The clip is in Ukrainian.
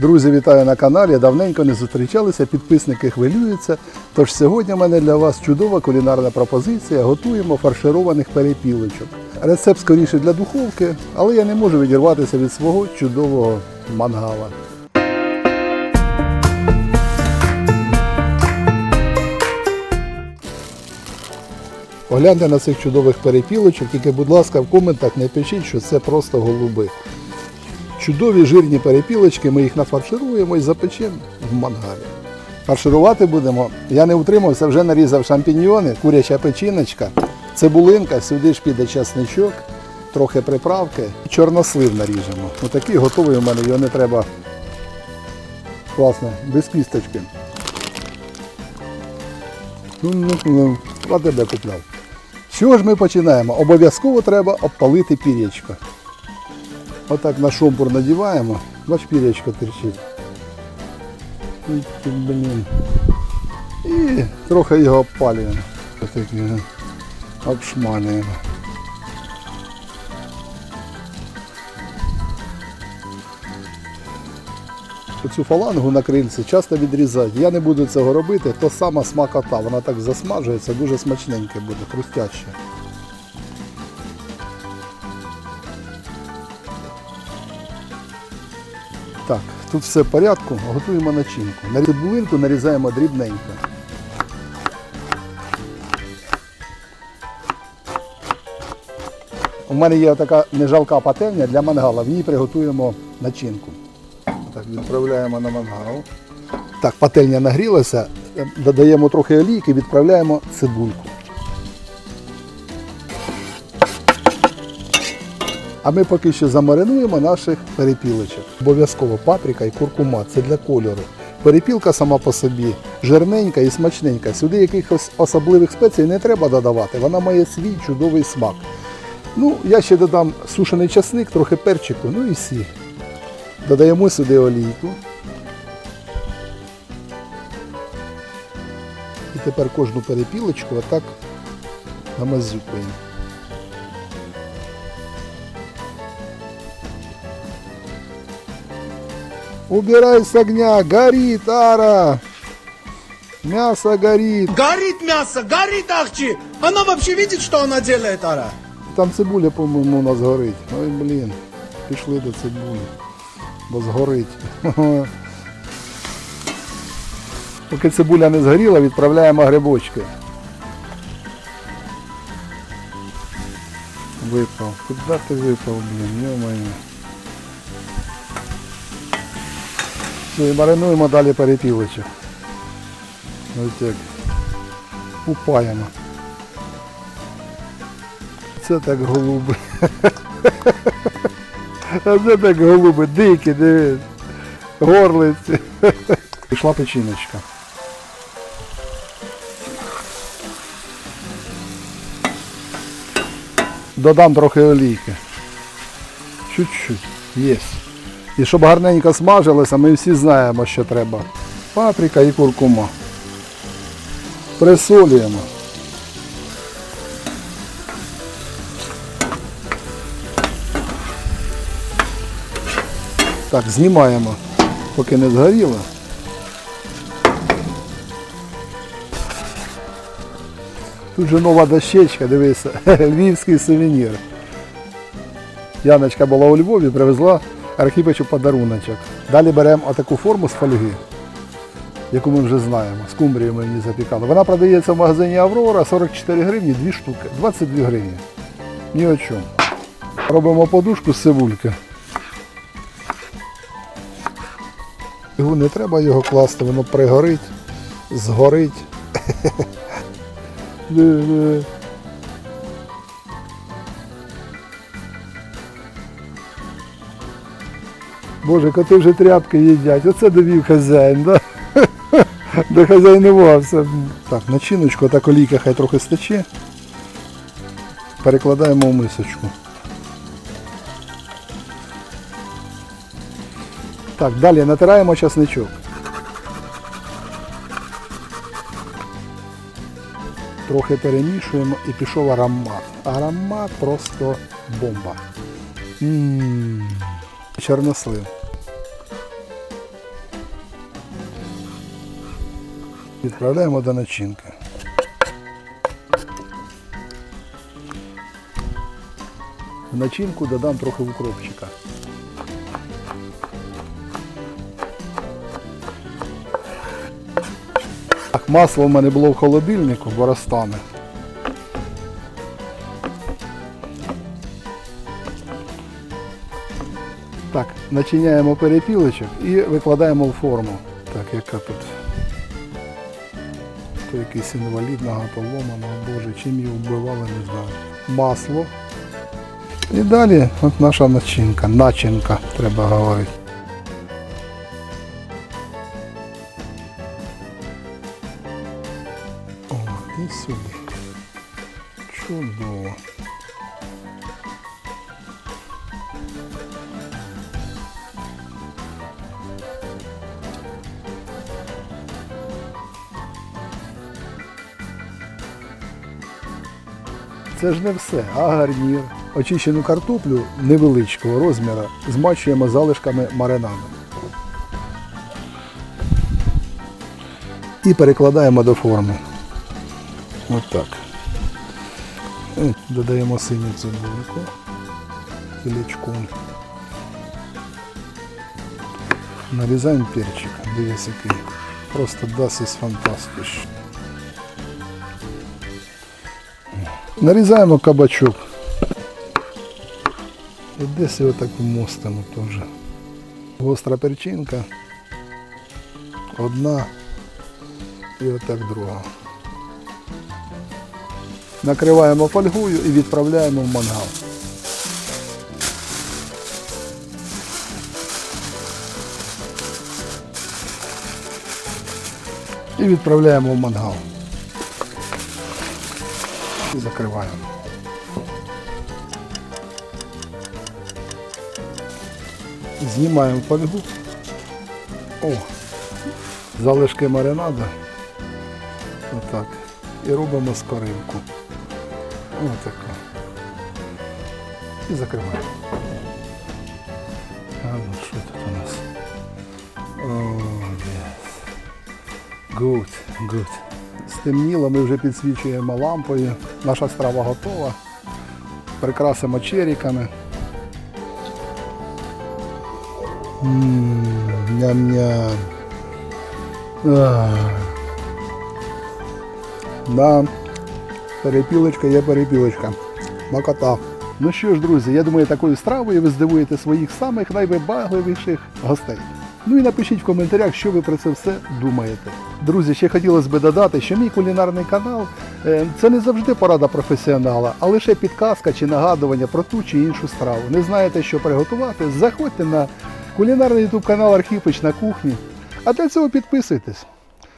Друзі, вітаю на каналі. Давненько не зустрічалися, підписники хвилюються. Тож сьогодні в мене для вас чудова кулінарна пропозиція. Готуємо фаршированих перепілочок. Рецепт скоріше для духовки, але я не можу відірватися від свого чудового мангала. Погляньте на цих чудових перепілочок, тільки, будь ласка, в коментах не пишіть, що це просто голуби. Чудові жирні перепілочки, ми їх нафаршируємо і запечемо в мангалі. Фарширувати будемо. Я не утримався, вже нарізав шампіньйони, куряча печіночка, цибулинка, сюди ж піде часничок, трохи приправки. Чорнослив наріжемо. Отакий готовий у мене, його не треба. Класно, без кісточки. А тебе купляв. Чого ж ми починаємо? Обов'язково треба обпалити пір'ячко. Отак на шомпур надіваємо, бач пір'ячко терчить. Блін. І трохи його обпалюємо. Обшмалюємо. Оцю фалангу на крильці часто відрізають. Я не буду цього робити, то сама смакота. Вона так засмажується, дуже смачненьке буде, хрустяще. Так, тут все в порядку, готуємо начинку. На цибулинку нарізаємо дрібненько. У мене є така нежалка пательня для мангала, в ній приготуємо начинку. Так, відправляємо на мангал. Так, пательня нагрілася, додаємо трохи олійки, відправляємо цибульку. А ми поки що замаринуємо наших перепілочок. Обов'язково паприка і куркума це для кольору. Перепілка сама по собі жирненька і смачненька. Сюди якихось особливих спецій не треба додавати. Вона має свій чудовий смак. Ну, я ще додам сушений часник, трохи перчику, ну і сіль. Додаємо сюди олійку. І тепер кожну перепілочку отак намазюкуємо. Убирай с огня, горит, Ара! Мясо горит. Горит мясо, горит Ахчи! Она вообще видит, что она делает, Ара? Там цибуля, по-моєму, у нас горить. Ой, блін, пішли до цибулі, бо згорить. Поки цибуля не згоріла, відправляємо грибочки. Випав. Куди ти випав, блін, йо-моє. Все, і маринуємо далі перепілочок. Ось як. Купаємо. Це так голуби. А це так голуби, дикі, дивись. Горлиці. Пішла печіночка. Додам трохи олійки. Чуть-чуть. Єсть. І щоб гарненько смажилося, ми всі знаємо, що треба. Паприка і куркума. Присолюємо. Так, знімаємо, поки не згоріло. Тут же нова дощечка, дивися, львівський сувенір. Яночка була у Львові, привезла Архіпичу подаруночок. Далі беремо отаку форму з фольги, яку ми вже знаємо. З кумбрією ми її запікали. Вона продається в магазині Аврора 44 гривні, 2 штуки, 22 гривні. Ні о чому. Робимо подушку з цибульки. Його не треба його класти, воно пригорить, згорить. Боже, коти вже тряпки їдять. Оце довів хазяїн, да? До хазяйнувався. Так, начиночку, так олійка хай трохи стече. Перекладаємо в мисочку. Так, далі натираємо часничок. Трохи перемішуємо і пішов аромат. Аромат просто бомба. М-м-м чорнослив. Відправляємо до начинки. В начинку додам трохи укропчика. Так, масло в мене було в холодильнику, бо розтане. Так, начиняємо перепілочок і викладаємо в форму. Так, яка тут? То якийсь інвалід, нога поломана, боже, чим її вбивали, не знаю. Масло. І далі от наша начинка. Начинка, треба говорити. О, і сюди. Чудово. Це ж не все, а гарнір. Очищену картоплю невеличкого розміру змачуємо залишками маринаду. І перекладаємо до форми. От так. Додаємо синю цибульку. Кілечком. Нарізаємо перчик. Дивись який. Просто дасть із Нарізаємо кабачок. І десь його так вмостимо теж. Гостра перчинка. Одна і отак друга. Накриваємо фольгою і відправляємо в мангал. І відправляємо в мангал. І закриваємо. Знімаємо фольгу. О, залишки маринада. Отак. І робимо скоринку. Отако. І закриваємо. А ну що тут у нас? О, yes. Good, good. Стемніло, ми вже підсвічуємо лампою. Наша страва готова. Прикрасимо черіками. Ням-ням. Да. Перепілочка є перепілочка. Макота. Ну що ж, друзі, я думаю, такою стравою ви здивуєте своїх самих найвибагливіших гостей. Ну і напишіть в коментарях, що ви про це все думаєте. Друзі, ще хотілося б додати, що мій кулінарний канал е, це не завжди порада професіонала, а лише підказка чи нагадування про ту чи іншу страву. Не знаєте, що приготувати? Заходьте на кулінарний ютуб канал Архіпич на кухні. А для цього підписуйтесь.